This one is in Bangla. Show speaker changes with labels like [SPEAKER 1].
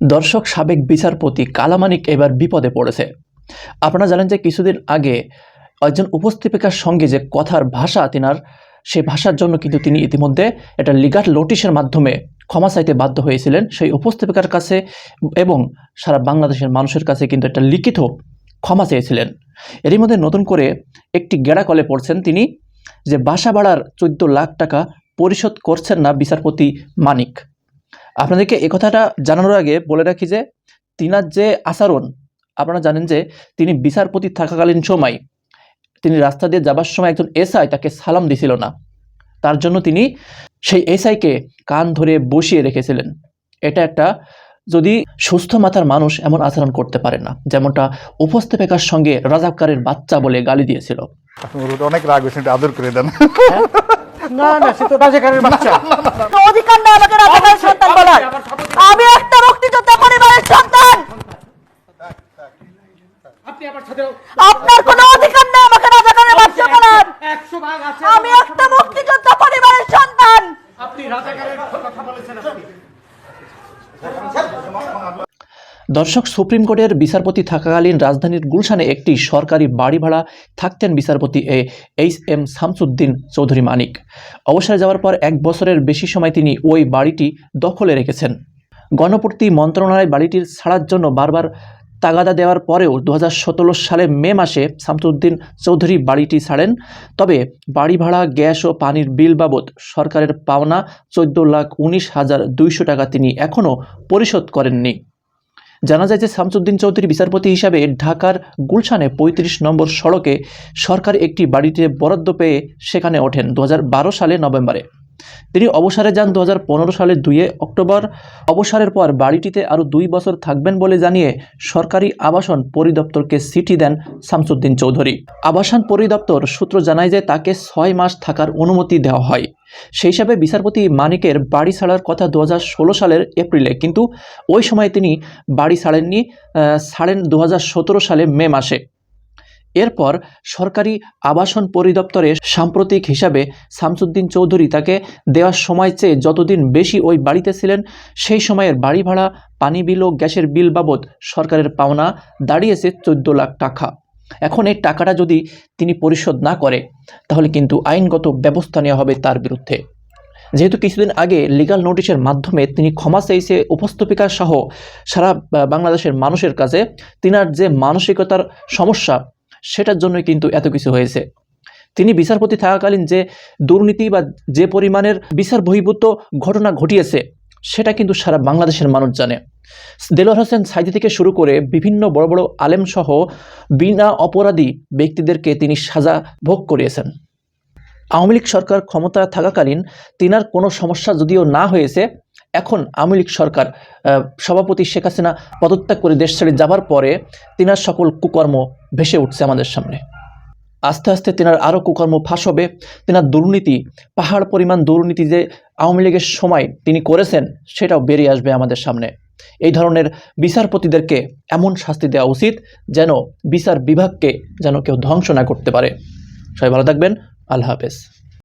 [SPEAKER 1] দর্শক সাবেক বিচারপতি কালামানিক এবার বিপদে পড়েছে। আপনারা জানেন যে কিছুদিন আগে একজন উপস্থাপিকার সঙ্গে যে কথার ভাষা তিনার সেই ভাষার জন্য কিন্তু তিনি ইতিমধ্যে একটা লিগার নোটিশের মাধ্যমে ক্ষমা চাইতে বাধ্য হয়েছিলেন। সেই উপস্থাপিকার কাছে এবং সারা বাংলাদেশের মানুষের কাছে কিন্তু একটা লিখিত ক্ষমা চেয়েছিলেন। এরই মধ্যে নতুন করে একটি গেড়া কলে পড়ছেন তিনি যে বাসা ভাড়ার চোদ্দ লাখ টাকা পরিশোধ করছেন না বিচারপতি মানিক। আপনাদেরকে এ কথাটা জানানোর আগে বলে রাখি যে তিনার যে আচরণ আপনারা জানেন যে তিনি বিচারপতি থাকাকালীন সময় তিনি রাস্তা দিয়ে যাবার সময় একজন এসআই তাকে সালাম দিছিল না। তার জন্য তিনি সেই এসআইকে কান ধরে বসিয়ে রেখেছিলেন। এটা একটা যদি সুস্থ মাথার মানুষ এমন আচরণ করতে পারে না যেমনটা উপস্থাপিকার সঙ্গে রাজাবকারের বাচ্চা বলে গালি দিয়েছিল।
[SPEAKER 2] অনেক রাগ একটু আদর করে দেন।
[SPEAKER 3] না না সে তো রাজাকারের বাচ্চা
[SPEAKER 4] অধিকার নেই আমাকে রাজাকারের সন্তান বলার আমি একটা মুক্তিযোদ্ধা পরিবারের সন্তান আপনার কোনো অধিকার নেই আমাকে রাজাকারের বাচ্চা বলার আমি একটা মুক্তিযোদ্ধা পরিবারের সন্তান
[SPEAKER 3] আপনি রাজাকারের কথা বলেছেন আপনি
[SPEAKER 1] দর্শক, সুপ্রিম কোর্টের বিচারপতি থাকাকালীন রাজধানীর গুলশানে একটি সরকারি বাড়ি ভাড়া থাকতেন বিচারপতি A H M Shamsuddin Chowdhury Manik. অবসরে যাওয়ার পর এক বছরের বেশি সময় তিনি ওই বাড়িটি দখলে রেখেছেন। গণপূর্তি মন্ত্রণালয় বাড়িটির ছাড়ার জন্য বারবার তাগাদা দেওয়ার পরেও দু সালে মে মাসে শামসুদ্দিন চৌধুরী বাড়িটি ছাড়েন। তবে বাড়ি ভাড়া, গ্যাস ও পানির বিল বাবদ সরকারের পাওনা চোদ্দ লাখ উনিশ হাজার দুইশো টাকা তিনি এখনও পরিশোধ করেননি। জানা যায় যে শামসুদ্দিন চৌধুরী বিচারপতি হিসাবে ঢাকার গুলশানে পঁয়ত্রিশ নম্বর সড়কে সরকার একটি বাড়িতে বরাদ্দ পেয়ে সেখানে ওঠেন। দু হাজার বারো সালে নভেম্বরে। তিনি অবসরে যান দুহাজার পনেরো সালের দুইয়ে অক্টোবর। অবসরের পর বাড়িটিতে আরও দুই বছর থাকবেন বলে জানিয়ে সরকারি আবাসন পরিদপ্তরকে চিঠি দেন শামসুদ্দিন চৌধুরী। আবাসন পরিদপ্তর সূত্র জানায় যে তাকে ছয় মাস থাকার অনুমতি দেওয়া হয়। সেই হিসাবে বিচারপতি মানিকের বাড়ি ছাড়ার কথা দু হাজার ষোলো সালের এপ্রিলে, কিন্তু ওই সময় তিনি বাড়ি ছাড়েননি ছাড়েন দু হাজার সতেরো সালে মে মাসে। এরপর সরকারি আবাসন পরিদপ্তরের সাম্প্রতিক হিসাবে শামসুদ্দিন চৌধুরী তাকে দেওয়ার সময় চেয়ে যতদিন বেশি ওই বাড়িতে ছিলেন, সেই সময়ের বাড়ি ভাড়া, পানি বিল ও গ্যাসের বিল বাবদ সরকারের পাওনা দাঁড়িয়েছে চোদ্দ লাখ টাকা। এখন এই টাকাটা যদি তিনি পরিশোধ না করে, তাহলে কিন্তু আইনগত ব্যবস্থা নেওয়া হবে তার বিরুদ্ধে। যেহেতু কিছুদিন আগে লিগাল নোটিশের মাধ্যমে তিনি ক্ষমা চেয়েছে উপস্থাপিকা সহ সারা বাংলাদেশের মানুষের কাছে, তিনার যে মানসিকতার সমস্যা সেটার জন্যই কিন্তু এত কিছু হয়েছে। তিনি বিচারপতি থাকাকালীন যে দুর্নীতি বা যে পরিমাণের বিচার বহির্ভূত ঘটনা ঘটিয়েছে, সেটা কিন্তু সারা বাংলাদেশের মানুষ জানে। দেলোয়ার হোসেন সাইদি থেকে শুরু করে বিভিন্ন বড় বড় আলেমসহ বিনা অপরাধী ব্যক্তিদেরকে তিনি সাজা ভোগ করিয়েছেন। আওয়ামী লীগ সরকার ক্ষমতায় থাকাকালীন তিনার কোনো সমস্যা যদিও না হয়েছে, এখন আওয়ামী লীগ সরকার সভাপতি শেখ হাসিনা পদত্যাগ করে দেশ ছেড়ে যাবার পরে তিনার সকল কুকর্ম ভেসে উঠছে আমাদের সামনে। আস্তে আস্তে তিনার আরও কুকর্ম ফাঁস হবে। তিনার দুর্নীতি, পাহাড় পরিমাণ দুর্নীতি যে আওয়ামী লীগের সময় তিনি করেছেন, সেটাও বেরিয়ে আসবে আমাদের সামনে। এই ধরনের বিচারপতিদেরকে এমন শাস্তি দেওয়া উচিত যেন বিচার বিভাগকে যেন কেউ ধ্বংস না করতে পারে। সবাই ভালো থাকবেন। আল্লাহ হাফেজ।